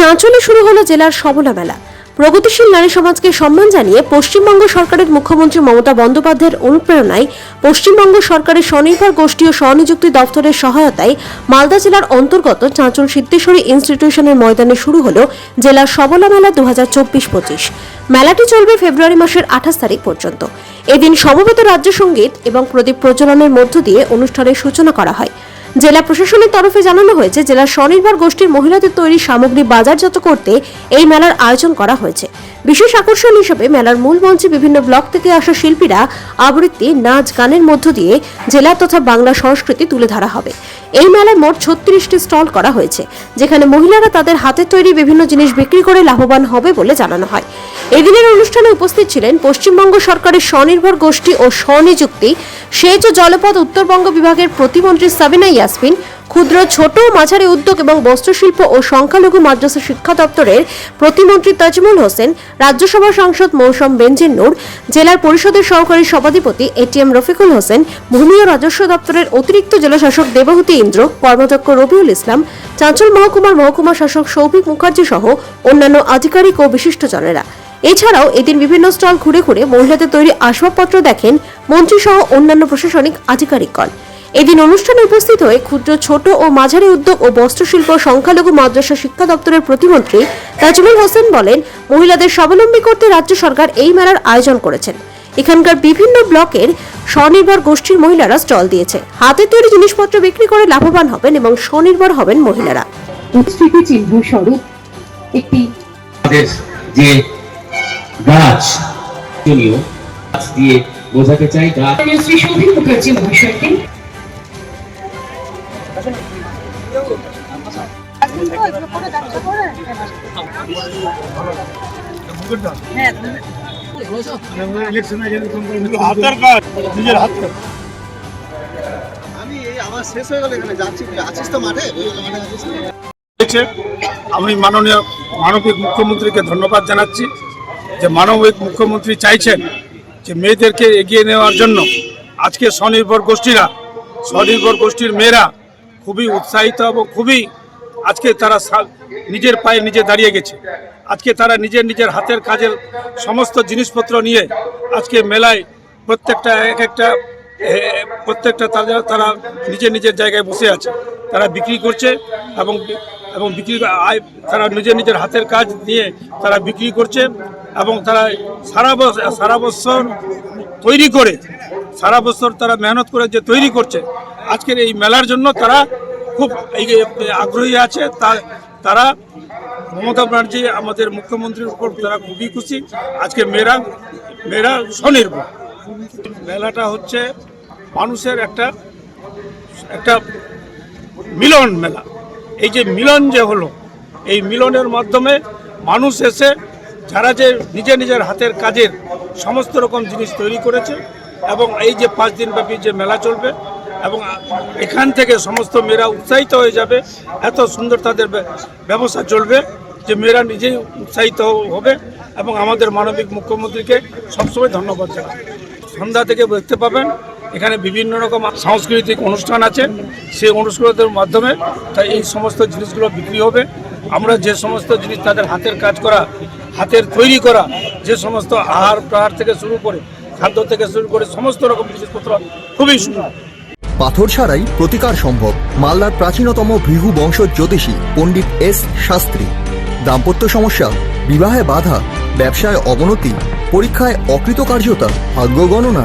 চাঁচলে শুরু হলো জেলার সবলা মেলা। প্রগতিশীল নারী সমাজকে সম্মান জানিয়ে পশ্চিমবঙ্গ সরকারের মুখ্যমন্ত্রী মমতা বন্দ্যোপাধ্যায়ের অনুপ্রেরণায় পশ্চিমবঙ্গ সরকারের স্বনির্ভর গোষ্ঠী ও স্বনিযুক্তি দপ্তরের সহায়তায় মালদা জেলার অন্তর্গত চাঁচল সিদ্ধেশ্বরী ইনস্টিটিউশনের ময়দানে শুরু হলো জেলার সবলা মেলা দু হাজার মেলাটি চলবে ফেব্রুয়ারি মাসের আঠাশ তারিখ পর্যন্ত। এদিন সমবেত রাজ্য সংগীত এবং প্রদীপ প্রজ্বলনের মধ্য দিয়ে অনুষ্ঠানের সূচনা করা হয়। জেলা প্রশাসনের তরফে জানানো হয়েছে, জেলার স্বনির্ভর গোষ্ঠীর মহিলাদের তৈরি সামগ্রী বাজারজাত করতে এই মেলার আয়োজন করা হয়েছে। বিশেষ আকর্ষণ হিসেবে মেলার মূল মঞ্চে বিভিন্ন ব্লক থেকে আসা শিল্পীরা আবৃত্তি, নাচ, গানের মধ্য দিয়ে জেলা তথা বাংলা সংস্কৃতি তুলে ধরা হবে। এই মেলায় মোট ছত্রিশটি স্টল করা হয়েছে, যেখানে মহিলারা তাদের হাতের তৈরি বিভিন্ন জিনিস বিক্রি করে লাভবান হবে বলে জানানো হয়। এদিনের অনুষ্ঠানে উপস্থিত ছিলেন পশ্চিমবঙ্গ সরকারের স্বনির্ভর গোষ্ঠী ও স্বনিযুক্তি, সেচ ও জলপথ উত্তরবঙ্গ বিভাগের প্রতিমন্ত্রী সাবিনা ইয়াসমিন, ক্ষুদ্র, ছোট ও মাঝারি উদ্যোগ এবং বস্ত্রশিল্প ও সংখ্যালঘু মাদ্রাসা শিক্ষা দপ্তরের প্রতিমন্ত্রী তাজমুল হোসেন, রাজ্যসভা সাংসদ মৌসম বেঞ্জিন নূর জেলার পরিষদের সহকারী সভাধিপতি এটিএম রফিকুল হোসেন, ভূমি ও রাজস্ব দপ্তরের অতিরিক্ত জেলাশাসক দেবহূতি ইন্দ্র কর্মদক্ষ রবিউল ইসলাম চাঁচল মহকুমার মহকুমা শাসক সৌভিক মুখার্জি সহ অন্যান্য আধিকারিক ও বিশিষ্টজনেরা। এছাড়াও এদিন বিভিন্ন স্টল ঘুরে ঘুরে মহিলাদের তৈরি আসবাবপত্র দেখেন মন্ত্রী সহ অন্যান্য প্রশাসনিক আধিকারিকগণ। এদিন অনুষ্ঠানে উপস্থিত হয়ে ক্ষুদ্র ছোট ও মাঝারি উদ্যোগ ও বস্ত্রশিল্প সংখ্যালঘু মাদ্রাসা শিক্ষা দপ্তরের প্রতিমন্ত্রী তাজমুল হোসেন বলেন মহিলাদের স্বাবলম্বী করতে রাজ্য সরকার এই মেলার আয়োজন করেছেন। এখানকার বিভিন্ন ব্লকের স্বনির্ভর গোষ্ঠীর মহিলারা স্টল দিয়েছে। হাতে তৈরি জিনিসপত্র বিক্রি করে লাভবান হবেন এবং স্বনির্ভর হবেন মহিলারা। চিহ্ন স্বরূপ একটি যে গাছ। জনীয় গাছ দিয়ে বোঝাতে চাই গাছ শ্রী মুখার্জি মহাশয়কে। আমি আমার শেষ হয়ে গেল এখানে যাচ্ছি আছিস তো মাঠে? মাঠে আছিস আমি মাননীয় মানবিক মুখ্যমন্ত্রীকে ধন্যবাদ জানাচ্ছি। যে মানবিক মুখ্যমন্ত্রী চাইছেন যে মেয়েদেরকে এগিয়ে নেওয়ার জন্য আজকে স্বনির্ভর গোষ্ঠীরা, স্বনির্ভর গোষ্ঠীর মেয়েরা খুবই উৎসাহিত এবং খুবই আজকে তারা নিজের পায়ে নিজে দাঁড়িয়ে গেছে। আজকে তারা নিজের নিজের হাতের কাজের সমস্ত জিনিসপত্র নিয়ে আজকে মেলায় প্রত্যেকটা এক একটা প্রত্যেকটা তাদের, তারা নিজের নিজের জায়গায় বসে আছে। তারা বিক্রি করছে এবং এবং বিক্রি, আয়, তারা নিজের নিজের হাতের কাজ নিয়ে তারা বিক্রি করছে। এবং তারা সারা বছর সারা বছর তৈরি করে, সারা বছর তারা মেহনত করে যে তৈরি করছে, আজকের এই মেলার জন্য তারা খুব আগ্রহী আছে। তারা মমতা ব্যানার্জি আমাদের মুখ্যমন্ত্রীর উপর তারা খুবই খুশি। আজকে মেয়েরা মেয়েরা স্বনির্ভর। মেলাটা হচ্ছে মানুষের একটা একটা মিলন মেলা। এই যে মিলন যে হলো, এই মিলনের মাধ্যমে মানুষ এসে যারা যে নিজের নিজের হাতের কাজের সমস্ত রকম জিনিস তৈরি করেছে এবং এই যে পাঁচ দিনব্যাপী যে মেলা চলবে এবং এখান থেকে সমস্ত মেয়েরা উৎসাহিত হয়ে যাবে, এত সুন্দর তাদের ব্যবসা চলবে যে মেয়েরা নিজেই উৎসাহিত হবে এবং আমাদের মানবিক মুখ্যমন্ত্রীকে সবসময় ধন্যবাদ জানাই। সন্ধ্যা থেকে দেখতে পাবেন, এখানে বিভিন্ন রকম সাংস্কৃতিক অনুষ্ঠান আছে, সেই অনুষ্ঠানের মাধ্যমে তাই এই সমস্ত জিনিসগুলো বিক্রি হবে। আমরা যে সমস্ত জিনিস তাদের হাতের কাজ করা, হাতের তৈরি করা, যে সমস্ত আহার প্রহার থেকে শুরু করে, খাদ্য থেকে শুরু করে সমস্ত রকম জিনিসপত্র খুবই সুন্দর। পাথর ছাড়াই প্রতিকার সম্ভব। মালদার প্রাচীনতম ভৃহু বংশ জ্যোতিষী পণ্ডিত এস শাস্ত্রী। দাম্পত্য সমস্যা, বিবাহে বাধা, ব্যবসায় অবনতি, পরীক্ষায় অকৃতকার্যতা, ভাগ্য গণনা